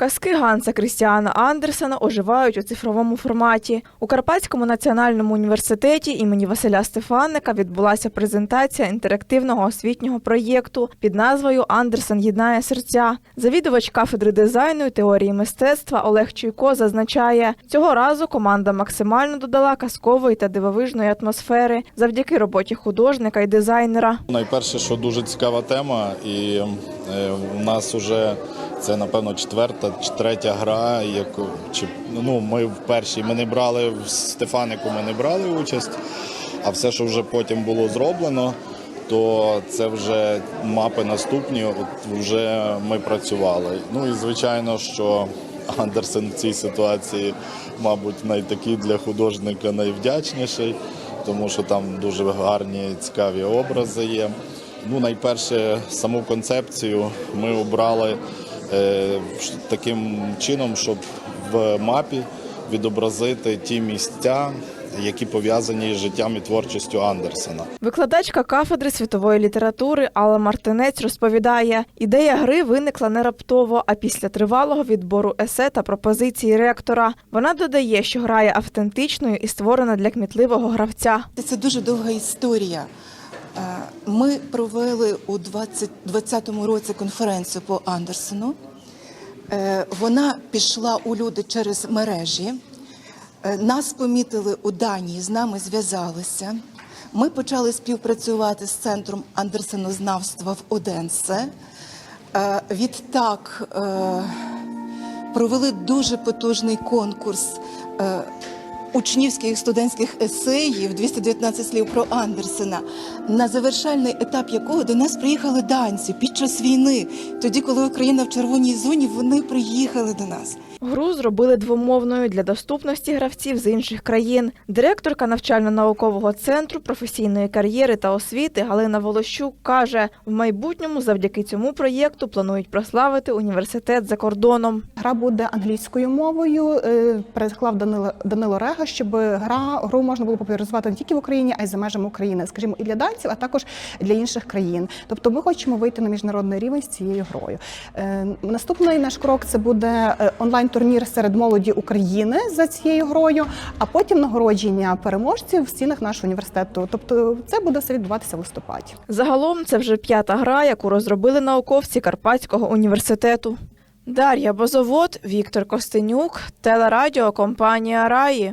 Казки Ганса Крістіана Андерсена оживають у цифровому форматі. У Карпатському національному університеті імені Василя Стефаника відбулася презентація інтерактивного освітнього проєкту під назвою Андерсен єднає серця. Завідувач кафедри дизайну і теорії мистецтва Олег Чуйко зазначає, цього разу команда максимально додала казкової та дивовижної атмосфери завдяки роботі художника і дизайнера. Найперше, що дуже цікава тема, і е, у нас вже це напевно четверта чи третя гра. Яку чи ну ми в першій ми не брали в Стефанику, ми не брали участь, а все, що вже потім було зроблено, то це вже мапи наступні. От вже ми працювали. Ну і звичайно, що Андерсен в цій ситуації, мабуть, найтакий для художника найвдячніший, тому що там дуже гарні цікаві образи є. Ну, найперше, саму концепцію ми обрали таким чином, щоб в мапі відобразити ті місця, які пов'язані з життям і творчістю Андерсена. Викладачка кафедри світової літератури Алла Мартинець розповідає, ідея гри виникла не раптово, а після тривалого відбору есе та пропозиції ректора. Вона додає, що гра є автентичною і створена для кмітливого гравця. Це дуже довга історія. Е, Ми провели у 2020 році конференцію по Андерсену. Е, Вона пішла у люди через мережі. Е, Нас помітили у Данії, з нами зв'язалися. Ми почали співпрацювати з центром андерсенознавства в Оденсе. Відтак провели дуже потужний конкурс учнівських студентських есеїв 219 слів про Андерсена, на завершальний етап якого до нас приїхали данці під час війни. Тоді, коли Україна в червоній зоні, вони приїхали до нас. Гру зробили двомовною для доступності гравців з інших країн. Директорка навчально-наукового центру професійної кар'єри та освіти Галина Волощук каже, в майбутньому завдяки цьому проєкту планують прославити університет за кордоном. Гра буде англійською мовою. е, Переклав Данило Данило Рега, щоб гра гру можна було популяризувати не тільки в Україні, а й за межами України, скажімо, і для данців, а також для інших країн. Тобто, ми хочемо вийти на міжнародний рівень з цією грою. Е, Наступний наш крок це буде е, онлайн-турнір серед молоді України за цією грою, а потім нагородження переможців в стінах нашого університету. Тобто, це буде все відбуватися в листопаді. Загалом це вже п'ята гра, яку розробили науковці Карпатського університету. Дар'я Бозовод, Віктор Костенюк, телерадіо компанія Раї.